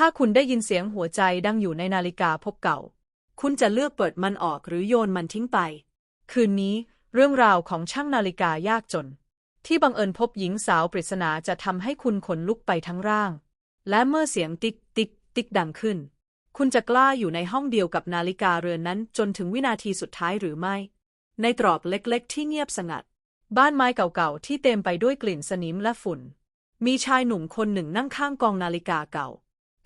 ถ้าคุณได้ยินเสียงหัวใจดังอยู่ในนาฬิกาพบเก่า คุณจะเลือกเปิดมันออกหรือโยนมันทิ้งไป คืนนี้เรื่องราวของช่างนาฬิกายากจน ที่บังเอิญพบหญิงสาวปริศนาจะทำให้คุณขนลุกไปทั้งร่าง และเมื่อเสียงติ๊กติ๊กติ๊กดังขึ้น คุณจะกล้าอยู่ในห้องเดียวกับนาฬิกาเรือนนั้นจนถึงวินาทีสุดท้ายหรือไม่ ในตรอกเล็กๆ ที่เงียบสงัด บ้านไม้เก่าๆที่เต็มไปด้วยกลิ่นสนิมและฝุ่น มีชายหนุ่มคนหนึ่งนั่งข้างกองนาฬิกาเก่า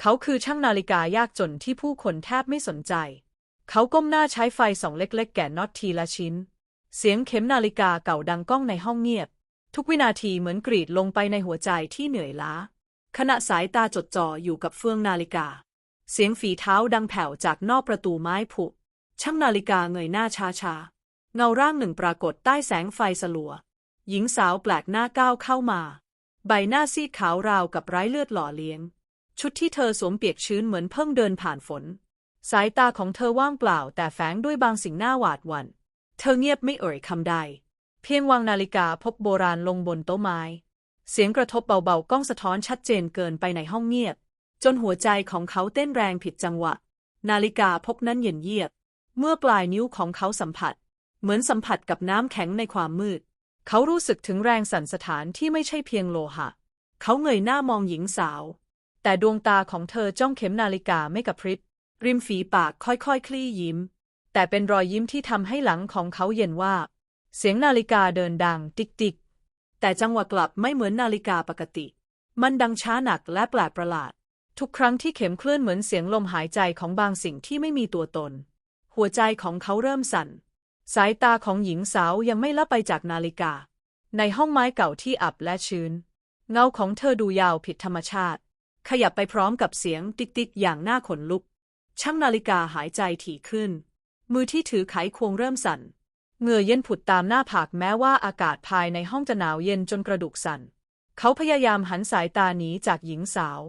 เขาคือช่างนาฬิกายากจนที่ผู้คนแทบไม่สนใจ เขาก้มหน้าใช้ไฟสองเล็กๆ แกะน็อตทีละชิ้น เสียงเข็มนาฬิกาเก่าดังก้องในห้องเงียบ ทุกวินาทีเหมือนกรีดลงไปในหัวใจที่เหนื่อยล้า ขณะสายตาจดจ่ออยู่กับเฟืองนาฬิกา เสียงฝีเท้าดังแผ่วจากนอกประตูไม้ผุ ช่างนาฬิกาเงยหน้าช้าๆ เงาร่างหนึ่งปรากฏใต้แสงไฟสลัว หญิงสาวแปลกหน้าก้าวเข้ามา ใบหน้าซีดขาวราวกับไร้เลือดหล่อเลี้ยง ชุดที่เธอสวมเปียกชื้นเหมือนเพิ่งเดินผ่านฝน สายตาของเธอว่างเปล่า แต่แฝงด้วยบางสิ่งน่าหวาดหวัน่น เธอเงียบไม่เอ่ยคำใด เพียงวางนาฬิกาพบโบราณลงบนโต๊ะไม้ เสียงกระทบเบาๆ ก้องสะท้อนชัดเจนเกินไปในห้องเงียบ จนหัวใจของเขาเต้นแรงผิดจังหวะ นาฬิกาพบนั้นเย็นเยียบ เมื่อปลายนิ้วของเขาสัมผัส เหมือนสัมผัสกับน้ำแข็งในความมืด เขารู้สึกถึงแรงสั่นสะท้านที่ไม่ใช่เพียงโลหะ เขาเงยหน้ามองหญิงสาว แต่ดวงตาของเธอจ้องเข็มนาฬิกาไม่กระพริบ ริมฝีปากค่อยๆคลี่ยิ้ม แต่เป็นรอยยิ้มที่ทำให้หลังของเขาเย็นว่า เสียงนาฬิกาเดินดังติ๊กติ๊กแต่จังหวะกลับไม่เหมือนนาฬิกาปกติ มันดังช้าหนักและแปลกประหลาด ทุกครั้งที่เข็มเคลื่อนเหมือนเสียงลมหายใจของบางสิ่งที่ไม่มีตัวตน หัวใจของเขาเริ่มสั่น สายตาของหญิงสาวยังไม่ละไปจากนาฬิกา ในห้องไม้เก่าที่อับและชื้น เงาของเธอดูยาวผิดธรรมชาติ ขยับไปพร้อมกับเสียงติ๊กติ๊กอย่างน่าขนลุก ช่างนาฬิกาหายใจถี่ขึ้น มือที่ถือไขควงเริ่มสั่นเหงื่อเย็นผุดตามหน้าผากแม้ว่าอากาศภายในห้องจะหนาวเย็นจนกระดูกสั่น เขาพยายามหันสายตาหนีจากหญิงสาว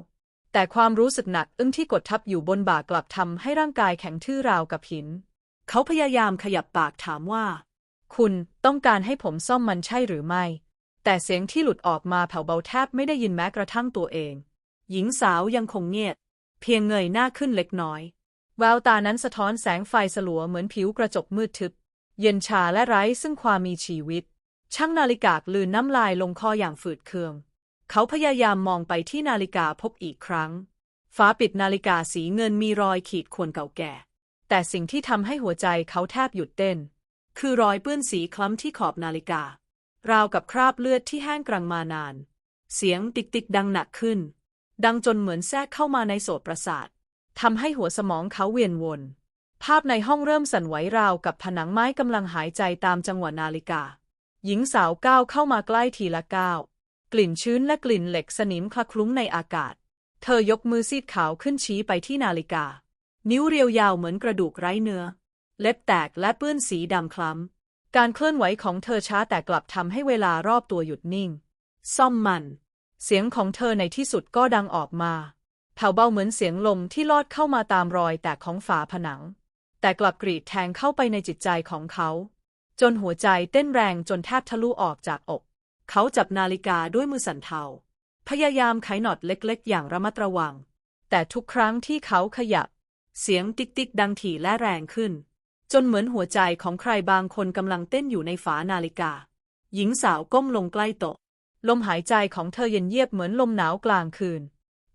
แต่ความรู้สึกหนักอึ้งที่กดทับอยู่บนบ่ากลับทำให้ร่างกายแข็งทื่อราวกับหิน เขาพยายามขยับปากถามว่า คุณต้องการให้ผมซ่อมมันใช่หรือไม่ แต่เสียงที่หลุดออกมาแผ่วเบาแทบไม่ได้ยินแม้กระทั่งตัวเอง หญิงสาวยังคงเงียบ เพียงเงยหน้าขึ้นเล็กน้อย แววตานั้นสะท้อนแสงไฟสลัวเหมือนผิวกระจกมืดทึบ เย็นชาและไร้ซึ่งความมีชีวิต ช่างนาฬิกาลืนน้ำลายลงคออย่างฝืดเคือง เขาพยายามมองไปที่นาฬิกาพบอีกครั้งฝาปิดนาฬิกาสีเงินมีรอยขีดข่วนเก่าแก่ แต่สิ่งที่ทำให้หัวใจเขาแทบหยุดเต้น คือรอยเปื้อนสีคล้ำที่ขอบนาฬิกา ราวกับคราบเลือดที่แห้งกรังมานาน เสียงติ๊กติ๊กดังหนักขึ้น ดังจนเหมือนแทรกเข้ามาในโสตประสาททำให้หัวสมองเขาเวียนวน ภาพในห้องเริ่มสั่นไหวราวกับผนังไม้กำลังหายใจตามจังหวะนาฬิกา หญิงสาวก้าวเข้ามาใกล้ทีละก้าว กลิ่นชื้นและกลิ่นเหล็กสนิมคละคลุ้งในอากาศ เธอยกมือซีดขาวขึ้นชี้ไปที่นาฬิกา นิ้วเรียวยาวเหมือนกระดูกไร้เนื้อ เล็บแตกและเปื้อนสีดำคล้ำ การเคลื่อนไหวของเธอช้าแต่กลับทำให้เวลารอบตัวหยุดนิ่ง ซ่อมมัน เสียงของเธอในที่สุดก็ดังออกมาแผ่วเบาเหมือนเสียงลมที่ลอดเข้ามาตามรอยแตกของฝาผนัง แต่กลับกรีดแทงเข้าไปในจิตใจของเขา จนหัวใจเต้นแรงจนแทบทะลุออกจากอก เขาจับนาฬิกาด้วยมือสั่นเทา พยายามไขน็อตเล็กๆ อย่างระมัดระวัง แต่ทุกครั้งที่เขาขยับ เสียงติ๊กติ๊กดังถี่และแรงขึ้น จนเหมือนหัวใจของใครบางคนกำลังเต้นอยู่ในฝานาฬิกา หญิงสาวก้มลงใกล้โต๊ะ ลมหายใจของเธอเย็นเยียบเหมือนลมหนาวกลางคืน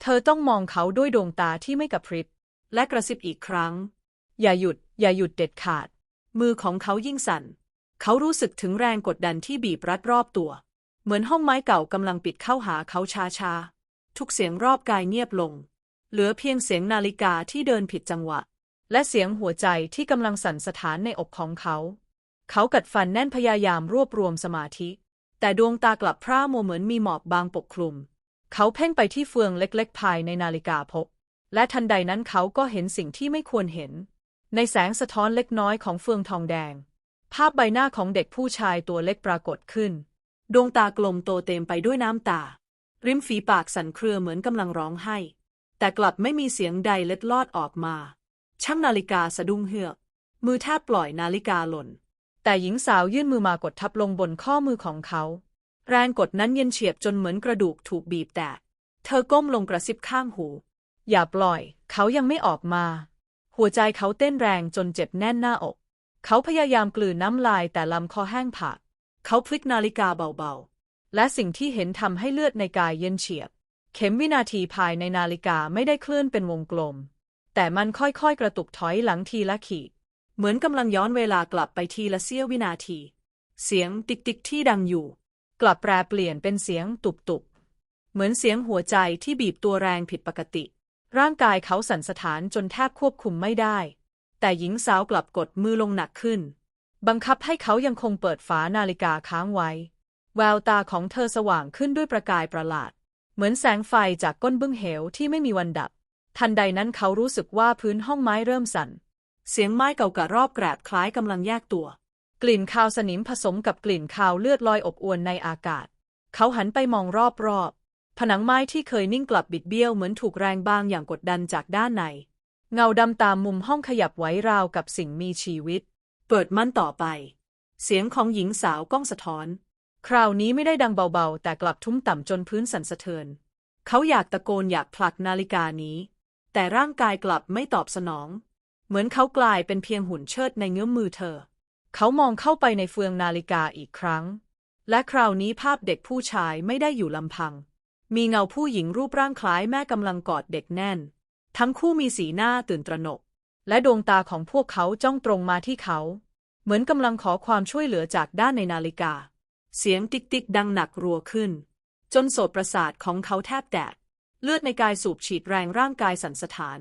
เธอต้องมองเขาด้วยดวงตาที่ไม่กระพริบ และกระซิบอีกครั้ง อย่าหยุด อย่าหยุดเด็ดขาด มือของเขายิ่งสั่น เขารู้สึกถึงแรงกดดันที่บีบรัดรอบตัว เหมือนห้องไม้เก่ากำลังปิดเข้าหาเขาช้าๆ ทุกเสียงรอบกายเงียบลง เหลือเพียงเสียงนาฬิกาที่เดินผิดจังหวะ และเสียงหัวใจที่กำลังสั่นสะท้านในอกของเขา เขากัดฟันแน่นพยายามรวบรวมสมาธิ แต่ดวงตากลับพร่ามัวเหมือนมีหมอกบางปกคลุม เขาเพ่งไปที่เฟืองเล็กๆ ภายในนาฬิกาพก และทันใดนั้นเขาก็เห็นสิ่งที่ไม่ควรเห็น ในแสงสะท้อนเล็กน้อยของเฟืองทองแดง ภาพใบหน้าของเด็กผู้ชายตัวเล็กปรากฏขึ้น ดวงตากลมโตเต็มไปด้วยน้ำตา ริมฝีปากสั่นเครือเหมือนกำลังร้องไห้ แต่กลับไม่มีเสียงใดเล็ดลอดออกมา ช่างนาฬิกาสะดุ้งเฮือก มือแทบปล่อยนาฬิกาหล่น แต่หญิงสาวยื่นมือมากดทับลงบนข้อมือของเขา แรงกดนั้นเย็นเฉียบจนเหมือนกระดูกถูกบีบแตก เธอก้มลงกระซิบข้างหู อย่าปล่อย เขายังไม่ออกมา หัวใจเขาเต้นแรงจนเจ็บแน่นหน้าอก เขาพยายามกลืนน้ำลายแต่ลำคอแห้งผาก เขาพลิกนาฬิกาเบาๆ และสิ่งที่เห็นทำให้เลือดในกายเย็นเฉียบ เข็มวินาทีภายในนาฬิกาไม่ได้เคลื่อนเป็นวงกลม แต่มันค่อยๆกระตุกถอยหลังทีละขีด เหมือนกำลังย้อนเวลากลับไปทีละเสี้ยววินาที เสียงติ๊กติ๊กที่ดังอยู่ กลับแปรเปลี่ยนเป็นเสียงตุบๆเหมือนเสียงหัวใจที่บีบตัวแรงผิดปกติ ร่างกายเขาสั่นสะท้านจนแทบควบคุมไม่ได้ แต่หญิงสาวกลับกดมือลงหนักขึ้น บังคับให้เขายังคงเปิดฝานาฬิกาค้างไว้ แววตาของเธอสว่างขึ้นด้วยประกายประหลาด เหมือนแสงไฟจากก้นบึ้งเหวที่ไม่มีวันดับ ทันใดนั้นเขารู้สึกว่าพื้นห้องไม้เริ่มสั่น เสียงไม้เก่ากะรอบแกรบคล้ายกำลังแยกตัว กลิ่นคาวสนิมผสมกับกลิ่นคาวเลือดลอยอบอวนในอากาศ เขาหันไปมองรอบๆ ผนังไม้ที่เคยนิ่งกลับบิดเบี้ยวเหมือนถูกแรงบางอย่างกดดันจากด้านใน เงาดำตามมุมห้องขยับไหวราวกับสิ่งมีชีวิต เปิดมันต่อไป เสียงของหญิงสาวก้องสะท้อน คราวนี้ไม่ได้ดังเบาๆ แต่กลับทุ้มต่ำจนพื้นสั่นสะเทือน เขาอยากตะโกนอยากผลักนาฬิกานี้ แต่ร่างกายกลับไม่ตอบสนอง เหมือนเขากลายเป็นเพียงหุ่นเชิดในเงื้อมมือเธอ เขามองเข้าไปในเฟืองนาฬิกาอีกครั้ง และคราวนี้ภาพเด็กผู้ชายไม่ได้อยู่ลำพัง มีเงาผู้หญิงรูปร่างคล้ายแม่กำลังกอดเด็กแน่น ทั้งคู่มีสีหน้าตื่นตระหนก และดวงตาของพวกเขาจ้องตรงมาที่เขา เหมือนกำลังขอความช่วยเหลือจากด้านในนาฬิกา เสียงติ๊กติ๊กดังหนักรัวขึ้น จนโสตประสาทของเขาแทบแตกเลือดในกายสูบฉีดแรงร่างกายสั่นสะท้าน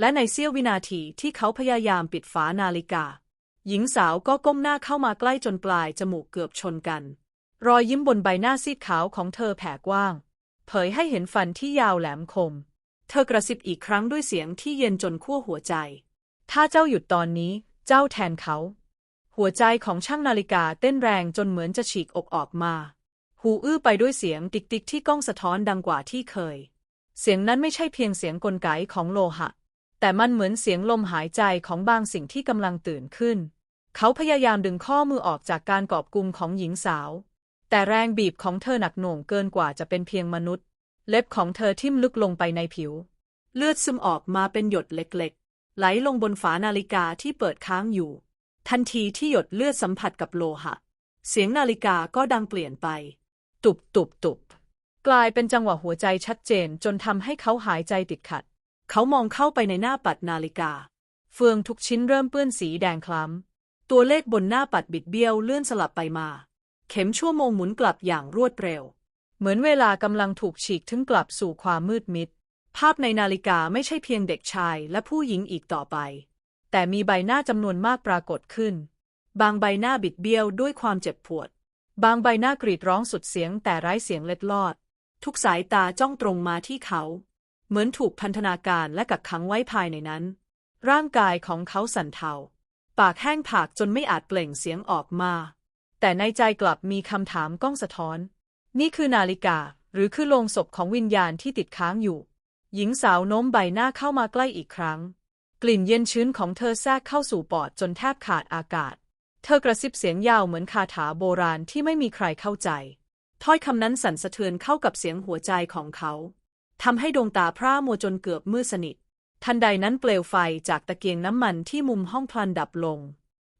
และในเสี้ยววินาทีที่เขาพยายามปิดฝานาฬิกา หญิงสาวก็ก้มหน้าเข้ามาใกล้จนปลายจมูกเกือบชนกัน รอยยิ้มบนใบหน้าซีดขาวของเธอแผ่กว้าง เผยให้เห็นฟันที่ยาวแหลมคม เธอกระซิบอีกครั้งด้วยเสียงที่เย็นจนขั้วหัวใจ ถ้าเจ้าหยุดตอนนี้ เจ้าแทนเขา หัวใจของช่างนาฬิกาเต้นแรงจนเหมือนจะฉีกอกออกมา หูอื้อไปด้วยเสียงติ๊กติ๊กที่ก้องสะท้อนดังกว่าที่เคย เสียงนั้นไม่ใช่เพียงเสียงกลไกของโลหะ แต่มันเหมือนเสียงลมหายใจของบางสิ่งที่กำลังตื่นขึ้น เขาพยายามดึงข้อมือออกจากการกอบกุมของหญิงสาว แต่แรงบีบของเธอหนักหน่วงเกินกว่าจะเป็นเพียงมนุษย์ เล็บของเธอทิ่มลึกลงไปในผิว เลือดซึมออกมาเป็นหยดเล็กๆ ไหลลงบนฝานาฬิกาที่เปิดค้างอยู่ ทันทีที่หยดเลือดสัมผัสกับโลหะ เสียงนาฬิกาก็ดังเปลี่ยนไป ตุบตุบตุบกลายเป็นจังหวะหัวใจชัดเจนจนทำให้เขาหายใจติดขัด เขามองเข้าไปในหน้าปัดนาฬิกา เฟืองทุกชิ้นเริ่มเปื้อนสีแดงคล้ำ ตัวเลขบนหน้าปัดบิดเบี้ยวเลื่อนสลับไปมา เข็มชั่วโมงหมุนกลับอย่างรวดเร็ว เหมือนเวลากำลังถูกฉีกถึงกลับสู่ความมืดมิด ภาพในนาฬิกาไม่ใช่เพียงเด็กชายและผู้หญิงอีกต่อไป แต่มีใบหน้าจำนวนมากปรากฏขึ้น บางใบหน้าบิดเบี้ยวด้วยความเจ็บปวด บางใบหน้ากรีดร้องสุดเสียงแต่ไร้เสียงเล็ดลอด ทุกสายตาจ้องตรงมาที่เขา เหมือนถูกพันธนาการและกักขังไว้ภายในนั้น ร่างกายของเขาสั่นเทา ปากแห้งผากจนไม่อาจเปล่งเสียงออกมา แต่ในใจกลับมีคำถามก้องสะท้อน นี่คือนาฬิกาหรือคือโลงศพของวิญญาณที่ติดค้างอยู่ หญิงสาวโน้มใบหน้าเข้ามาใกล้อีกครั้ง กลิ่นเย็นชื้นของเธอแทรกเข้าสู่ปอดจนแทบขาดอากาศ เธอกระซิบเสียงยาวเหมือนคาถาโบราณที่ไม่มีใครเข้าใจ ถ้อยคำนั้นสั่นสะเทือนเข้ากับเสียงหัวใจของเขา ทำให้ดวงตาพร่ามัวจนเกือบมืดสนิท ทันใดนั้นเปลวไฟจากตะเกียงน้ำมันที่มุมห้องพลันดับลง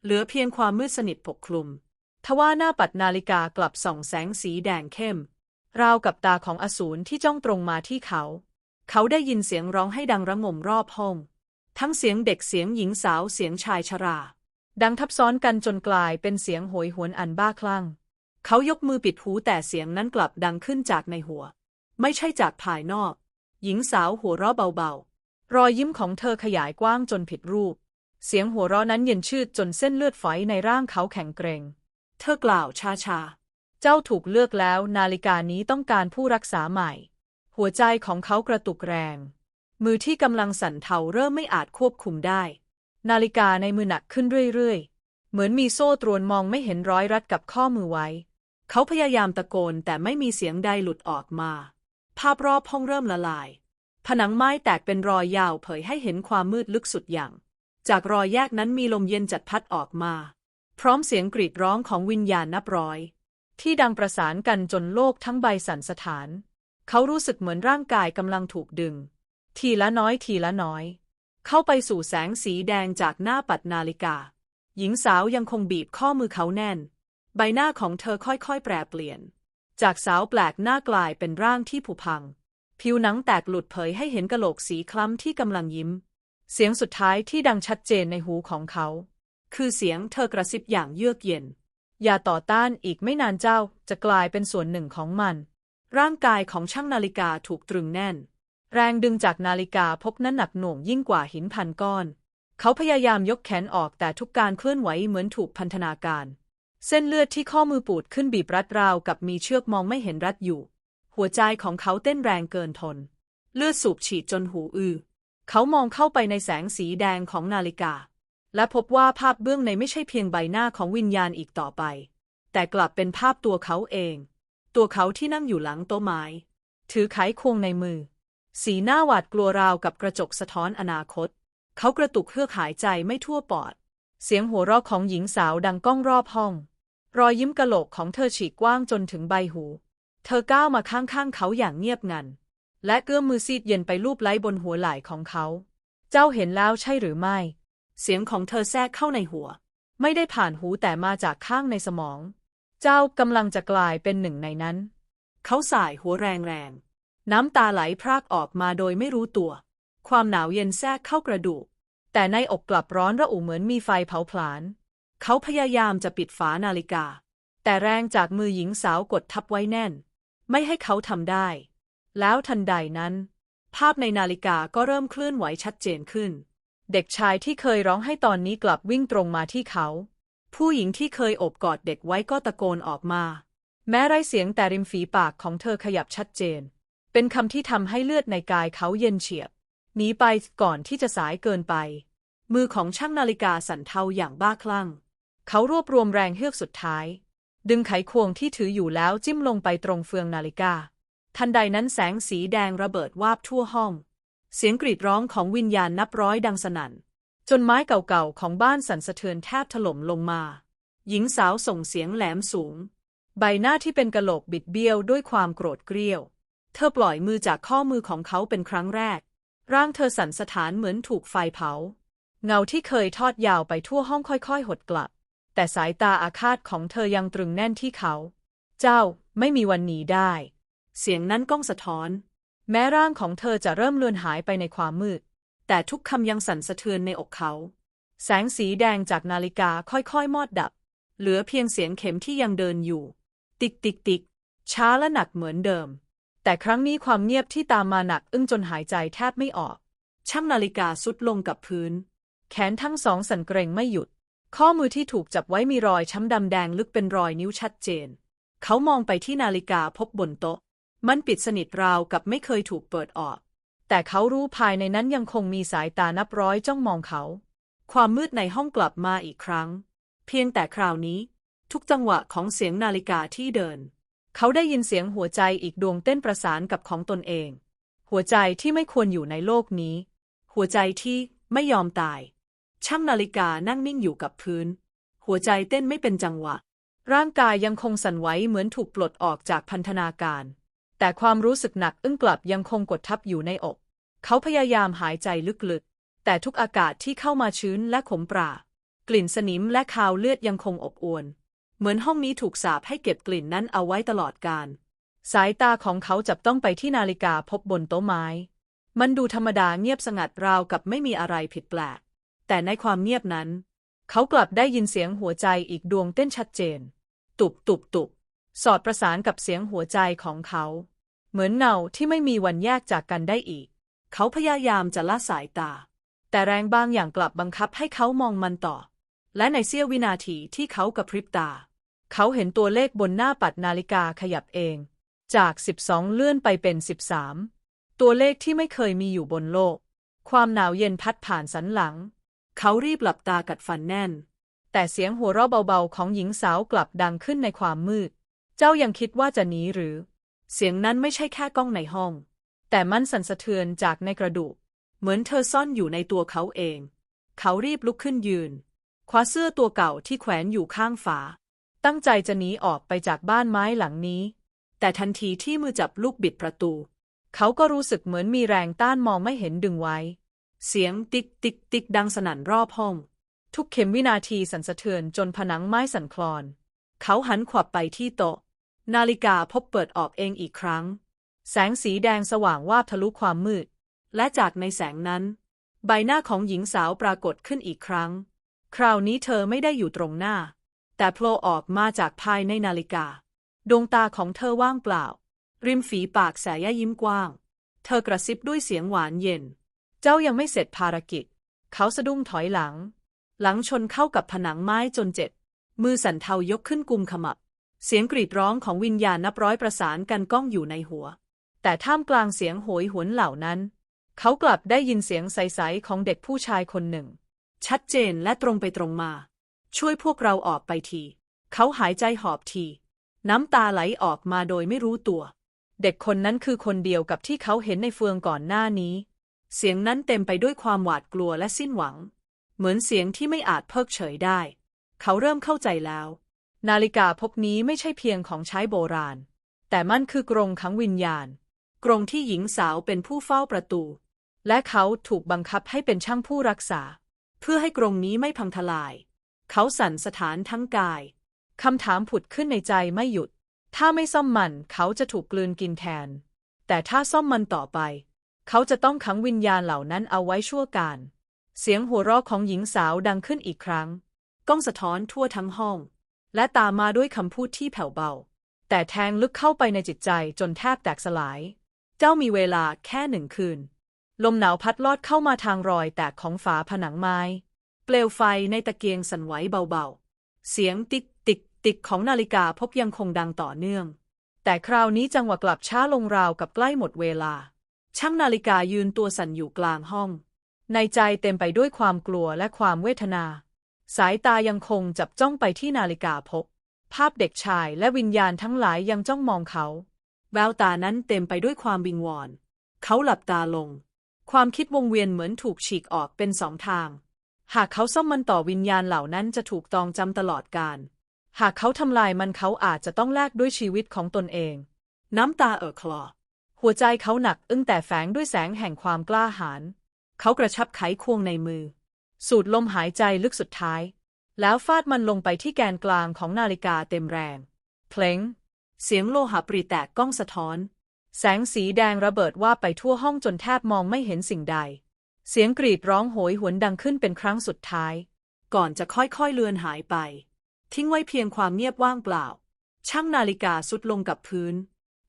เหลือเพียงความมืดสนิทปกคลุม ทว่าหน้าปัดนาฬิกากลับส่องแสงสีแดงเข้ม ราวกับตาของอสูรที่จ้องตรงมาที่เขา เขาได้ยินเสียงร้องให้ดังระงมรอบห้อง ทั้งเสียงเด็กเสียงหญิงสาวเสียงชายชรา ดังทับซ้อนกันจนกลายเป็นเสียงโหยหวนอันบ้าคลั่ง เขายกมือปิดหูแต่เสียงนั้นกลับดังขึ้นจากในหัว ไม่ใช่จากภายนอก หญิงสาวหัวเราะเบาๆ รอยยิ้มของเธอขยายกว้างจนผิดรูป เสียงหัวเราะนั้นเย็นชืดจนเส้นเลือดฝอยในร่างเขาแข็งเกร็งเธอกล่าวช้าๆ เจ้าถูกเลือกแล้วนาฬิกานี้ต้องการผู้รักษาใหม่ หัวใจของเขากระตุกแรง มือที่กำลังสั่นเทาเริ่มไม่อาจควบคุมได้ นาฬิกาในมือหนักขึ้นเรื่อยๆเหมือนมีโซ่ตรวนมองไม่เห็นร้อยรัดกับข้อมือไว้ เขาพยายามตะโกนแต่ไม่มีเสียงใดหลุดออกมา ภาพรอบห้องเริ่มละลาย ผนังไม้แตกเป็นรอยยาวเผยให้เห็นความมืดลึกสุดอย่าง จากรอยแยกนั้นมีลมเย็นจัดพัดออกมา พร้อมเสียงกรีดร้องของวิญญาณนับร้อย ที่ดังประสานกันจนโลกทั้งใบสั่นสะท้าน เขารู้สึกเหมือนร่างกายกำลังถูกดึง ทีละน้อยทีละน้อย เข้าไปสู่แสงสีแดงจากหน้าปัดนาฬิกา หญิงสาวยังคงบีบข้อมือเขาแน่น ใบหน้าของเธอค่อยๆ แปรเปลี่ยน จากสาวแปลกหน้ากลายเป็นร่างที่ผุพัง ผิวหนังแตกหลุดเผยให้เห็นกะโหลกสีคล้ำที่กำลังยิ้ม เสียงสุดท้ายที่ดังชัดเจนในหูของเขา คือเสียงเธอกระซิบอย่างเยือกเย็น อย่าต่อต้านอีกไม่นานเจ้าจะกลายเป็นส่วนหนึ่งของมัน ร่างกายของช่างนาฬิกาถูกตรึงแน่น แรงดึงจากนาฬิกาพบนั้นหนักหน่วงยิ่งกว่าหินพันก้อน เขาพยายามยกแขนออกแต่ทุกการเคลื่อนไหวเหมือนถูกพันธนาการ เส้นเลือดที่ข้อมือปูดขึ้นบีบรัดราวกับมีเชือกมองไม่เห็นรัดอยู่ หัวใจของเขาเต้นแรงเกินทน เลือดสูบฉีดจนหูอือเขามองเข้าไปในแสงสีแดงของนาฬิกา และพบว่าภาพเบื้องในไม่ใช่เพียงใบหน้าของวิญญาณอีกต่อไป แต่กลับเป็นภาพตัวเขาเอง ตัวเขาที่นั่งอยู่หลังโต๊ะไม้ ถือไขควงในมือ สีหน้าหวาดกลัวราวกับกระจกสะท้อนอนาคต เขากระตุกเฮือกหายใจไม่ทั่วปอด เสียงหัวเราะของหญิงสาวดังก้องรอบห้อง รอยยิ้มกะโหลกของเธอฉีกกว้างจนถึงใบหู เธอก้าวมาข้างๆเขาอย่างเงียบงัน และเกื้อมมือซีดเย็นไปลูบไล้บนหัวไหล่ของเขา เจ้าเห็นแล้วใช่หรือไม่ เสียงของเธอแทรกเข้าในหัว ไม่ได้ผ่านหูแต่มาจากข้างในสมอง เจ้ากำลังจะกลายเป็นหนึ่งในนั้น เขาสายหัวแรงๆน้ำตาไหลพรากออกมาโดยไม่รู้ตัว ความหนาวเย็นแทรกเข้ากระดูก แต่ในอกกลับร้อนระอุเหมือนมีไฟเผาผลาญ เขาพยายามจะปิดฝานาฬิกา แต่แรงจากมือหญิงสาวกดทับไว้แน่น ไม่ให้เขาทำได้ แล้วทันใดนั้น ภาพในนาฬิกาก็เริ่มเคลื่อนไหวชัดเจนขึ้น เด็กชายที่เคยร้องให้ตอนนี้กลับวิ่งตรงมาที่เขา ผู้หญิงที่เคยโอบกอดเด็กไว้ก็ตะโกนออกมา แม้ไร้เสียงแต่ริมฝีปากของเธอขยับชัดเจน เป็นคำที่ทำให้เลือดในกายเขาเย็นเฉียบ หนีไปก่อนที่จะสายเกินไป มือของช่างนาฬิกาสั่นเทาอย่างบ้าคลั่ง เขารวบรวมแรงเฮือกสุดท้าย ดึงไขควงที่ถืออยู่แล้วจิ้มลงไปตรงเฟืองนาฬิกา ทันใดนั้นแสงสีแดงระเบิดวาบทั่วห้อง เสียงกรีดร้องของวิญญาณนับร้อยดังสนั่น จนไม้เก่าๆของบ้านสั่นสะเทือนแทบถล่มลงมา หญิงสาวส่งเสียงแหลมสูง ใบหน้าที่เป็นกะโหลกบิดเบี้ยวด้วยความโกรธเกรี้ยว เธอปล่อยมือจากข้อมือของเขาเป็นครั้งแรก ร่างเธอสั่นสะท้านเหมือนถูกไฟเผา เงาที่เคยทอดยาวไปทั่วห้องค่อยๆ หดกลับ แต่สายตาอาฆาตของเธอยังตรึงแน่นที่เขา เจ้าไม่มีวันหนีได้ เสียงนั้นก้องสะท้อน แม้ร่างของเธอจะเริ่มเลือนหายไปในความมืด แต่ทุกคำยังสั่นสะเทือนในอกเขา แสงสีแดงจากนาฬิกาค่อยๆ มอดดับ เหลือเพียงเสียงเข็มที่ยังเดินอยู่ ติกติกติกช้าและหนักเหมือนเดิม แต่ครั้งนี้ความเงียบที่ตามมาหนักอึ้งจนหายใจแทบไม่ออก ช่างนาฬิกาสุดลงกับพื้น แขนทั้งสองสั่นเกรงไม่หยุด ข้อมือที่ถูกจับไว้มีรอยช้ำดำแดงลึกเป็นรอยนิ้วชัดเจน เขามองไปที่นาฬิกาพบบนโต๊ะ มันปิดสนิทราวกับไม่เคยถูกเปิดออก แต่เขารู้ภายในนั้นยังคงมีสายตานับร้อยจ้องมองเขา ความมืดในห้องกลับมาอีกครั้ง เพียงแต่คราวนี้ ทุกจังหวะของเสียงนาฬิกาที่เดิน เขาได้ยินเสียงหัวใจอีกดวงเต้นประสานกับของตนเอง หัวใจที่ไม่ควรอยู่ในโลกนี้ หัวใจที่ไม่ยอมตาย ช่างนาฬิกานั่งนิ่งอยู่กับพื้น หัวใจเต้นไม่เป็นจังหวะ ร่างกายยังคงสั่นไหวเหมือนถูกปลดออกจากพันธนาการ แต่ความรู้สึกหนักอึ้งกลับยังคงกดทับอยู่ในอก เขาพยายามหายใจลึกๆ แต่ทุกอากาศที่เข้ามาชื้นและขมปรากลิ่นสนิมและคาวเลือดยังคงอบอวน เหมือนห้องนี้ถูกสาปให้เก็บกลิ่นนั้นเอาไว้ตลอดกาลสายตาของเขาจับต้องไปที่นาฬิกาพบบนโต๊ะไม้ มันดูธรรมดาเงียบสงัดราวกับไม่มีอะไรผิดแปลก แต่ในความเงียบนั้น เขากลับได้ยินเสียงหัวใจอีกดวงเต้นชัดเจน ตุบตุบตุบสอดประสานกับเสียงหัวใจของเขา เหมือนเงาที่ไม่มีวันแยกจากกันได้อีก เขาพยายามจะละสายตา แต่แรงบางอย่างกลับบังคับให้เขามองมันต่อ และในเสี้ยววินาทีที่เขากระพริบตา เขาเห็นตัวเลขบนหน้าปัดนาฬิกาขยับเอง จาก 12 เลื่อนไปเป็น 13 ตัวเลขที่ไม่เคยมีอยู่บนโลก ความหนาวเย็นพัดผ่านสันหลัง เขารีบหลับตากัดฟันแน่น แต่เสียงหัวเราะเบาๆ ของหญิงสาวกลับดังขึ้นในความมืด เจ้ายังคิดว่าจะหนีหรือ เสียงนั้นไม่ใช่แค่กล้องในห้อง แต่มันสั่นสะเทือนจากในกระดูก เหมือนเธอซ่อนอยู่ในตัวเขาเอง เขารีบลุกขึ้นยืน คว้าเสื้อตัวเก่าที่แขวนอยู่ข้างฝา ตั้งใจจะหนีออกไปจากบ้านไม้หลังนี้ แต่ทันทีที่มือจับลูกบิดประตู เขาก็รู้สึกเหมือนมีแรงต้านมองไม่เห็นดึงไว้ เสียงติ๊กติ๊กติ๊กดังสนั่นรอบห้อง ทุกเข็มวินาทีสั่นสะเทือนจนผนังไม้สั่นคลอน เขาหันขวับไปที่โต๊ะ นาฬิกาพบเปิดออกเองอีกครั้ง แสงสีแดงสว่างวาบทะลุความมืด และจากในแสงนั้น ใบหน้าของหญิงสาวปรากฏขึ้นอีกครั้ง คราวนี้เธอไม่ได้อยู่ตรงหน้า แต่โผล่ออกมาจากภายในนาฬิกา ดวงตาของเธอว่างเปล่า ริมฝีปากแสยยิ้มกว้าง เธอกระซิบด้วยเสียงหวานเย็น เจ้ายังไม่เสร็จภารกิจ เขาสะดุ้งถอยหลัง หลังชนเข้ากับผนังไม้จนเจ็บ มือสั่นเทายกขึ้นกุมขมับ เสียงกรีดร้องของวิญญาณนับร้อยประสานกันก้องอยู่ในหัว แต่ท่ามกลางเสียงโหยหวนเหล่านั้น เขากลับได้ยินเสียงใสๆของเด็กผู้ชายคนหนึ่ง ชัดเจนและตรงไปตรงมา ช่วยพวกเราออกไปที เขาหายใจหอบที น้ำตาไหลออกมาโดยไม่รู้ตัว เด็กคนนั้นคือคนเดียวกับที่เขาเห็นในเฟืองก่อนหน้านี้ เสียงนั้นเต็มไปด้วยความหวาดกลัวและสิ้นหวัง เหมือนเสียงที่ไม่อาจเพิกเฉยได้ เขาเริ่มเข้าใจแล้ว นาฬิกาพกนี้ไม่ใช่เพียงของใช้โบราณ แต่มันคือกรงขังวิญญาณ กรงที่หญิงสาวเป็นผู้เฝ้าประตู และเขาถูกบังคับให้เป็นช่างผู้รักษา เพื่อให้กรงนี้ไม่พังทลาย เขาสั่นสถานทั้งกาย คำถามผุดขึ้นในใจไม่หยุด ถ้าไม่ซ่อมมันเขาจะถูกกลืนกินแทน แต่ถ้าซ่อมมันต่อไป เขาจะต้องขังวิญญาณเหล่านั้นเอาไว้ชั่วการ เสียงหัวเราะของหญิงสาวดังขึ้นอีกครั้ง ก้องสะท้อนทั่วทั้งห้อง และตามมาด้วยคำพูดที่แผ่วเบา แต่แทงลึกเข้าไปในจิตใจจนแทบแตกสลาย เจ้ามีเวลาแค่หนึ่งคืน ลมหนาวพัดลอดเข้ามาทางรอยแตกของฝาผนังไม้ เปลวไฟในตะเกียงสั่นไหวเบาๆ เสียงติ๊กติ๊กติ๊กของนาฬิกาพบยังคงดังต่อเนื่อง แต่คราวนี้จังหวะกลับช้าลงราวกับใกล้หมดเวลา ช่างนาฬิกายืนตัวสั่นอยู่กลางห้อง ในใจเต็มไปด้วยความกลัวและความเวทนา สายตายังคงจับจ้องไปที่นาฬิกาพกภาพเด็กชายและวิญญาณทั้งหลายยังจ้องมองเขาแววตานั้นเต็มไปด้วยความวิงวอน เขาหลับตาลง ความคิดวงเวียนเหมือนถูกฉีกออกเป็นสองทาง หากเขาซ่อมมันต่อวิญญาณเหล่านั้นจะถูกตองจำตลอดกาล หากเขาทำลายมันเขาอาจจะต้องแลกด้วยชีวิตของตนเอง น้ำตาเอ่อคลอ หัวใจเขาหนักอึ้งแต่แฝงด้วยแสงแห่งความกล้าหาญ เขากระชับไขควงในมือ สูดลมหายใจลึกสุดท้าย แล้วฟาดมันลงไปที่แกนกลางของนาฬิกาเต็มแรง เพลง เสียงโลหะปรีแตกก้องสะท้อน แสงสีแดงระเบิดว่าไปทั่วห้องจนแทบมองไม่เห็นสิ่งใด เสียงกรีดร้องโหยหวนดังขึ้นเป็นครั้งสุดท้าย ก่อนจะค่อยๆเลือนหายไป ทิ้งไว้เพียงความเงียบว่างเปล่า ช่างนาฬิกาสุดลงกับพื้น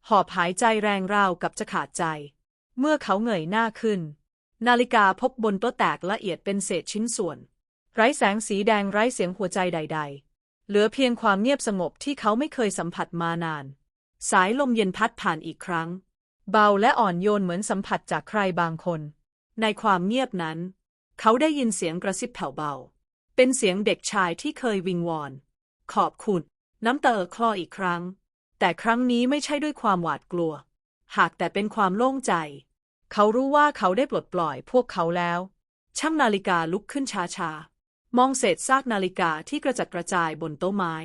หอบหายใจแรงราวกับจะขาดใจ เมื่อเขาเงยหน้าขึ้น นาฬิกาพบบนโต๊ะแตกละเอียดเป็นเศษชิ้นส่วน ไร้แสงสีแดงไร้เสียงหัวใจใด ๆ เหลือเพียงความเงียบสงบที่เขาไม่เคยสัมผัสมานาน สายลมเย็นพัดผ่านอีกครั้ง เบาและอ่อนโยนเหมือนสัมผัสจากใครบางคน ในความเงียบนั้น เขาได้ยินเสียงกระซิบแผ่วเบา เป็นเสียงเด็กชายที่เคยวิงวอน ขอบคุณ น้ำตาเอ่อคลออีกครั้ง แต่ครั้งนี้ไม่ใช่ด้วยความหวาดกลัว หากแต่เป็นความโล่งใจ เขารู้ว่าเขาได้ปลดปล่อยพวกเขาแล้ว ช่างนาฬิกาลุกขึ้นช้าๆ มองเศษซากนาฬิกาที่กระจัดกระจายบนโต๊ะไม้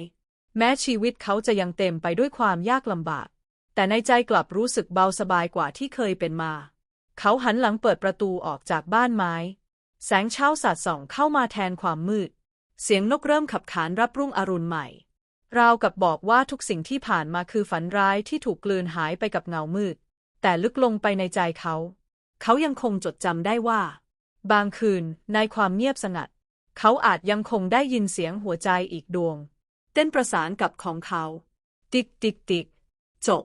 แม้ชีวิตเขาจะยังเต็มไปด้วยความยากลำบาก แต่ในใจกลับรู้สึกเบาสบายกว่าที่เคยเป็นมา เขาหันหลังเปิดประตูออกจากบ้านไม้ แสงเช้าสาดส่องเข้ามาแทนความมืด เสียงนกเริ่มขับขานรับรุ่งอรุณใหม่ ราวกับบอกว่าทุกสิ่งที่ผ่านมาคือฝันร้ายที่ถูกกลืนหายไปกับเงามืด แต่ลึกลงไปในใจเขา เขายังคงจดจำได้ว่า บางคืนในความเงียบสงัด เขาอาจยังคงได้ยินเสียงหัวใจอีกดวง เต้นประสานกับของเขา ติ๊กติ๊กติ๊กจบ